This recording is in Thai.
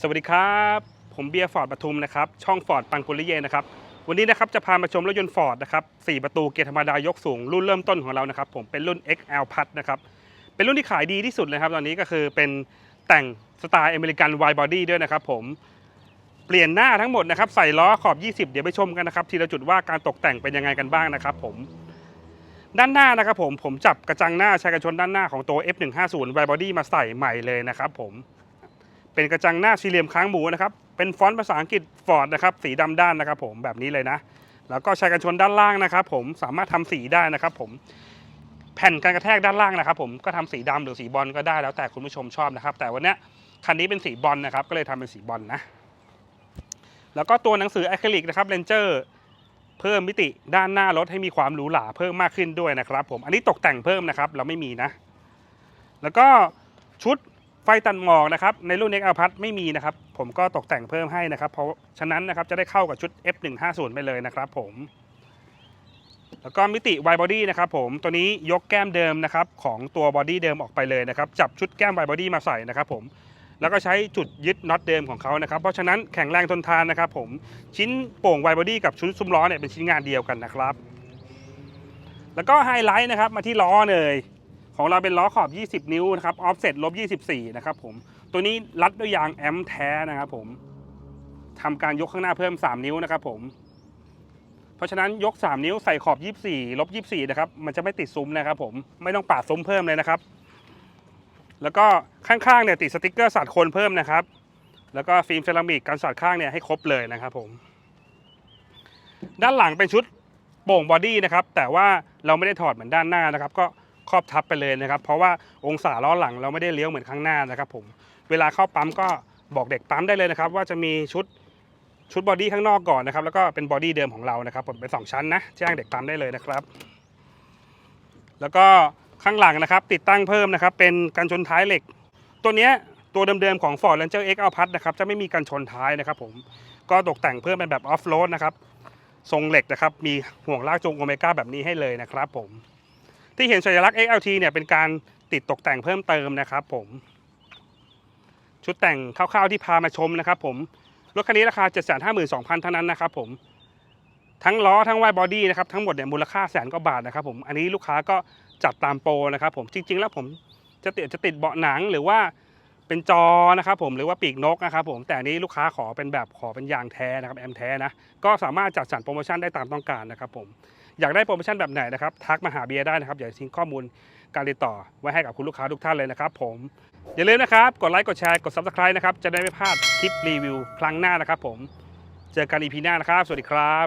สวัสดีครับ ผมเบียร์ฟอร์ดปทุมนะครับ ช่องฟอร์ดปังกุลิเยนะครับ วันนี้นะครับจะพามาชมรถยนต์ฟอร์ดนะครับ4ประตูเกียร์ธรรมดายกสูง รุ่นเริ่มต้นของเรานะครับผมเป็นรุ่น XL พัดนะครับ เป็นรุ่นที่ขายดีที่สุดเลยครับ ตอนนี้ก็คือเป็นแต่งสไตล์อเมริกันไวบอดี้ด้วยนะครับผม เปลี่ยนหน้าทั้งหมดนะครับใส่ล้อขอบ 20 เดี๋ยวไปชมกันนะครับทีละจุดว่าการตกแต่งเป็นยังไงกันบ้างนะครับผมด้านหน้านะครับผมผมจับกระจังหน้าชายกันชนด้านหน้าของตัว F150 ไวบอดี้มาใส่ใหม่เลยนะครับผม เป็นกระจังหน้าสี่เหลี่ยมค้างหมูนะครับ เป็นฟอนต์ภาษาอังกฤษฟอร์ดนะครับ สีดำด้านนะครับ ผมแบบนี้เลยนะ แล้วก็ชายกันชนด้านล่างนะครับ ผมสามารถทำสีได้นะครับ ผม แผ่นการกระแทกด้านล่างนะครับ ผมก็ทำสีดำหรือสีบอลก็ได้แล้วแต่คุณผู้ชมชอบนะครับ แต่วันนี้คันนี้เป็นสีบอลนะครับ ก็เลยทำเป็นสีบอลนะ แล้วก็ตัวหนังสืออะคริลิกนะครับเลนเจอร์เพิ่มมิติด้านหน้ารถให้มีความหรูหราเพิ่มมากขึ้นด้วยนะครับ ผมอันนี้ตกแต่งเพิ่มนะครับ เราไม่มีนะ แล้วก็ชุด ไฟตัดหมอกนะครับในรุ่น x l พัทไม่มีนะครับ ผมก็ตกแต่งเพิ่มให้นะครับ เพราะฉะนั้นนะครับจะได้เข้ากับชุด F150 ไปเลยนะครับผม แล้วก็มิติ wide body นะครับผมตัวนี้ยกแก้มเดิมนะครับของตัวบอดี้เดิมออกไปเลยนะครับ จับชุดแก้ม wide body มาใส่นะครับผมแล้วก็ใช้จุดยึดน็อตเดิมของเขานะครับ เพราะฉะนั้นแข็งแรงทนทานนะครับผมชิ้นโป่ง wide body กับชุดซุ้มล้อเนี่ยเป็นชิ้นงานเดียวกันนะครับ แล้วก็ไฮไลท์นะครับมาที่ล้อเลย ของเราเป็นล้อขอบ 20 นิ้วนะครับออฟเซ็ตลบ24 นะครับผม ตัวนี้รัดด้วยยางแอมแท้นะครับผมทำการยกข้างหน้าเพิ่ม 3 นิ้วนะครับผมเพราะฉะนั้นยก 3 นิ้วใส่ขอบ 24 ลบ 24 นะครับ มันจะไม่ติดซุ้มนะครับผมไม่ต้องปาดซุ้มเพิ่มเลยนะครับ แล้วก็ข้างๆเนี่ยติดสติกเกอร์สัดโคนเพิ่มนะครับ แล้วก็ฟิล์มเซรามิกกันสัดข้างเนี่ยให้ครบเลยนะครับผม ด้านหลังเป็นชุดโป่งบอดี้นะครับ แต่ว่าเราไม่ได้ถอดเหมือนด้านหน้านะครับ ก็ ครอบทับไปเลยนะครับ เพราะว่าองศาล้อหลังเราไม่ได้เลี้ยวเหมือนข้างหน้านะครับผมเวลาเข้าปั๊มก็บอกเด็กปั๊มได้เลยนะครับ ว่าจะมีชุดชุดบอดี้ข้างนอกก่อนนะครับ แล้วก็เป็นบอดี้เดิมของเรานะครับผมเป็นสองชั้นนะแจ้งเด็กปั๊มได้เลยนะครับ แล้วก็ข้างหลังนะครับ ติดตั้งเพิ่มนะครับ เป็นกันชนท้ายเหล็ก ตัวเนี้ยตัวเดิมๆของ Ford Ranger X L Plus นะครับจะไม่มีกันชนท้ายนะครับผมก็ตกแต่งเพิ่มเป็นแบบออฟโรดนะครับทรงเหล็กนะครับ มีห่วงลากจูงโอเมก้าแบบนี้ให้เลยนะครับผม ที่เห็นสัญลักษณ์ XLT เนี่ยเป็นการติดตกแต่งเพิ่มเติมนะครับผมชุดแต่งคร่าวๆที่พามาชมนะครับผมรถคันนี้ราคา 752,000เท่านั้นนะครับผมทั้งล้อทั้งไวบอดี้นะครับทั้งหมดเนี่ยมูลค่าแสนกว่าบาทนะครับผมอันนี้ลูกค้าก็จัดตามโปรนะครับผมจริง ๆ แล้วผมจะติดจะติดเบาะหนังหรือว่าเป็นจอนะครับผมหรือว่าปีกนกนะครับผมแต่นนี้ลูกค้าขอเป็นแบบขอเป็นยางแท้นะครับแอมแท้นะก็สามารถจัดสรรโปรโมชั่นได้ตามต้องการนะครับผม อยากได้โปรโมชั่นแบบไหนนะครับทักมาหาเบียร์ได้นะครับอย่าทิ้งข้อมูลการติดต่อไว้ให้กับคุณลูกค้าทุกท่านเลยนะครับ ผมอย่าลืมนะครับกดไลค์กดแชร์กด subscribe นะครับจะได้ไม่พลาดคลิปรีวิวครั้งหน้านะครับ ผมเจอกันอีพีหน้านะครับ สวัสดีครับ